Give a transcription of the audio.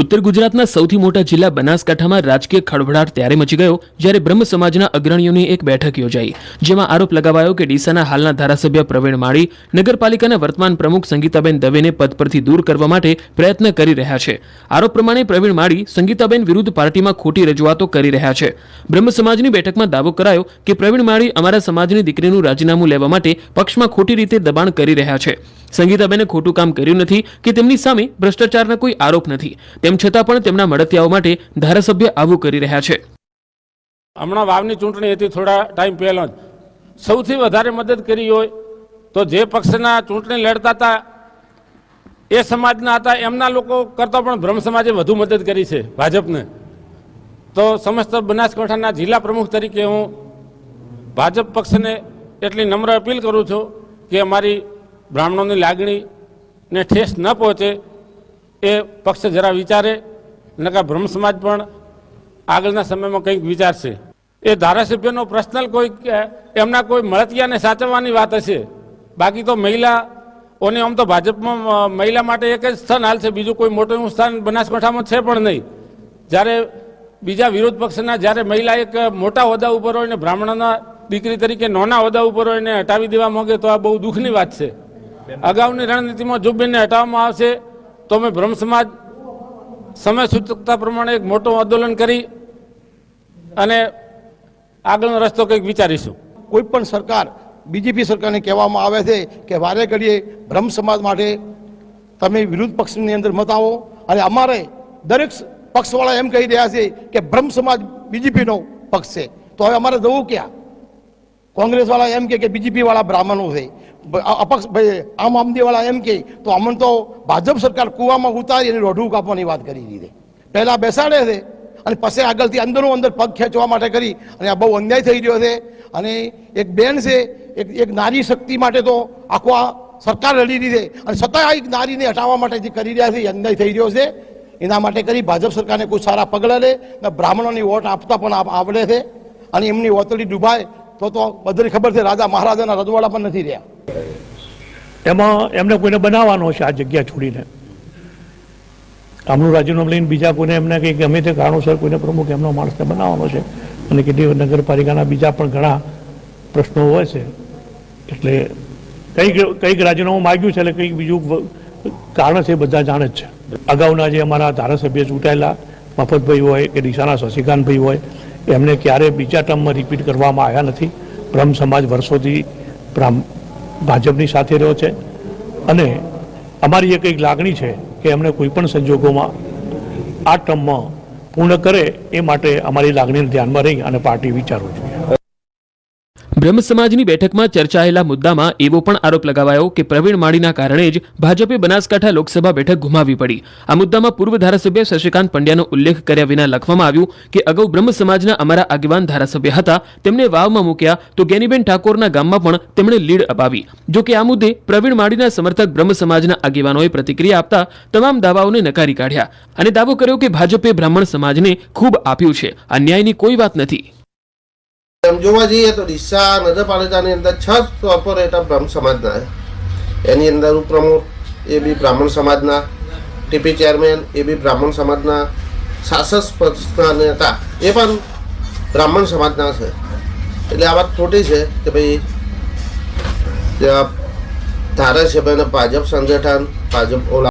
ઉત્તર ગુજરાતના સૌથી મોટા જિલ્લા બનાસકાંઠામાં રાજકીય ખળભળાટ ત્યારે મચી ગયો જ્યારે બ્રહ્મ સમાજના અગ્રણીઓની એક બેઠક યોજાઈ, જેમાં આરોપ લગાવાયો કે ડીસાના હાલના ધારાસભ્ય પ્રવીણ માળી, નગરપાલિકાના વર્તમાન પ્રમુખ સંગીતાબેન દવેને પદ પરથી દૂર કરવા માટે પ્રયત્ન કરી રહ્યા છે. આરોપ પ્રમાણે પ્રવીણ માળી સંગીતાબેન વિરુદ્ધ પાર્ટીમાં ખોટી રજૂઆતો કરી રહ્યા છે. બ્રહ્મ સમાજની બેઠકમાં દાવો કરાયો કે પ્રવીણ માળી અમારા સમાજની દીકરીનું રાજીનામું લેવા માટે પક્ષમાં ખોટી રીતે દબાણ કરી રહ્યા છે. સંગીતાબેને ખોટું કામ કર્યું નથી કે તેમની સામે ભ્રષ્ટાચારના કોઈ આરોપ નથી. તેમ છતાં પણ તેમના મળતિયાઓ માટે ધારાસભ્ય આવું કરી રહ્યા છે. હમણાં વાવની ચૂંટણી હતી, થોડા ટાઈમ પહેલા જ. સૌથી વધારે મદદ કરી હોય તો જે પક્ષના ચૂંટણી લડતા હતા, એ સમાજના હતા, એમના લોકો કરતાં પણ બ્રહ્મ સમાજે વધુ મદદ કરી છે, ભાજપને. તો સમસ્ત બનાસકાંઠાના જિલ્લા પ્રમુખ તરીકે હું ભાજપ પક્ષને એટલી નમ્ર અપીલ કરું છું કે અમારી બ્રાહ્મણોની લાગણીને ઠેસ ન પહોંચે એ પક્ષ જરા વિચારે નકા બ્રહ્મ સમાજ પણ આગળના સમયમાં કંઈક વિચારશે. એ ધારાસભ્યનો પર્સનલ કોઈ એમના કોઈ મળતિયાને સાચવવાની વાત હશે. બાકી તો મહિલાઓને આમ તો ભાજપમાં મહિલા માટે એક જ સ્થાન હાલ છે, બીજું કોઈ મોટું એવું સ્થાન બનાસકાંઠામાં છે પણ નહીં. જ્યારે બીજા વિરોધ પક્ષના, જ્યારે મહિલા એક મોટા હોદ્દા ઉપર હોય ને બ્રાહ્મણના દીકરી તરીકે નાના હોદ્દા ઉપર હોય ને હટાવી દેવા માંગે તો આ બહુ દુઃખની વાત છે. અગાઉની રણનીતિમાં જો બેનને હટાવવામાં આવશે, તો અમે બ્રહ્મ સમાજ સમય સૂચકતા પ્રમાણે એક મોટું આંદોલન કરી અને આગળનો રસ્તો કંઈક વિચારીશું. કોઈ પણ સરકાર, બીજેપી સરકારને કહેવામાં આવે છે કે વારે ઘડીએ બ્રહ્મ સમાજ માટે તમે વિરુદ્ધ પક્ષની અંદર મત આવો. અને અમારે દરેક પક્ષવાળા એમ કહી રહ્યા છે કે બ્રહ્મ સમાજ બીજેપીનો પક્ષ છે. તો હવે અમારે જવું ક્યાં? કોંગ્રેસવાળા એમ કે બીજેપી વાળા બ્રાહ્મણો છે. અપક્ષ આમ આદમી વાળા એમ કહે તો અમને તો ભાજપ સરકાર કૂવામાં ઉતારી અને રોઢું કાપવાની વાત કરી દીધી. પહેલા બેસાડે છે અને પછી આગળથી અંદરનું અંદર પગ ખેંચવા માટે કરી અને આ બહુ અન્યાય થઈ રહ્યો છે. અને એક બેન છે, એક એક નારી શક્તિ માટે તો આખો આ સરકાર લડી રહી અને છતાં એક નારીને હટાવવા માટે જે કરી રહ્યા છે એ અન્યાય થઈ રહ્યો છે. એના માટે કરી ભાજપ સરકારને કોઈ સારા પગલાં લે, ને બ્રાહ્મણોની વોટ આપતા પણ આવડે છે. અને એમની વોતળી ડૂબાય તો તો બધી ખબર છે, રાજા મહારાજાના રજવાડા પણ નથી રહ્યા. એમાં એમને કોઈને બનાવવાનો છે આ જગ્યા છોડીને. આમનું રાજીનામું લઈને બીજા કોઈને એમને કંઈ ગમે તે કારણોસર કોઈને પ્રમુખ એમનો માણસને બનાવવાનો છે. અને કેટલી નગરપાલિકાના બીજા પણ ઘણા પ્રશ્નો હોય છે. એટલે કંઈક કંઈક રાજીનામું માગ્યું છે એટલે કંઈક બીજું કારણ છે બધા જાણે જ છે. અગાઉના જે અમારા ધારાસભ્ય ચૂંટાયેલા, મફતભાઈ હોય કે દિશાના શશિકાંતભાઈ હોય એમને ક્યારે બીજા ટર્મમાં રિપીટ કરવામાં આવ્યા નથી. બ્રહ્મ સમાજ વર્ષોથી ભાજપની સાથે રહ્યો છે. અને અમારી એક એક લાગણી છે કે એમને કોઈ પણ સંજોગોમાં આ ટર્મમાં પૂર્ણ કરે એ માટે અમારી લાગણીને ધ્યાનમાં રહી અને પાર્ટી વિચારવું જોઈએ. બ્રહ્મ સમાજની બેઠકમાં ચર્ચાયેલા મુદ્દામાં એવો પણ આરોપ લગાવાયો કે પ્રવીણ માળીના કારણે જ ભાજપે બનાસકાંઠા લોકસભા બેઠક ગુમાવી પડી. આ મુદ્દામાં પૂર્વ ધારાસભ્ય શશિકાંત પંડ્યાનો ઉલ્લેખ કર્યા વિના લખવામાં આવ્યું કે અગાઉ બ્રહ્મ સમાજના અમારા આગેવાન ધારાસભ્ય હતા, તેમને વાવમાં મૂક્યા તો ગેનીબેન ઠાકોરના ગામમાં પણ તેમણે લીડ અપાવી. જો કે આ મુદ્દે પ્રવીણ માળીના સમર્થક બ્રહ્મ સમાજના આગેવાનોએ પ્રતિક્રિયા આપતા તમામ દાવાઓને નકારી કાઢ્યા અને દાવો કર્યો કે ભાજપે બ્રાહ્મણ સમાજને ખૂબ આપ્યું છે. આ ન્યાયની કોઈ વાત નથી. એમ જોવા જઈએ તો ડીસા નગરપાલિકાની અંદર છ કોર્પોરેટર બ્રહ્મ સમાજના એની અંદર ઉપપ્રમુખ એ બી બ્રાહ્મણ સમાજના, ટીપી ચેરમેન એ બી બ્રાહ્મણ સમાજના, શાસક પક્ષના નેતા એ પણ બ્રાહ્મણ સમાજના છે. એટલે આ વાત ખોટી છે કે ભાઈ ધારાસભ્યને ભાજપ સંગઠન, ભાજપ ઓલા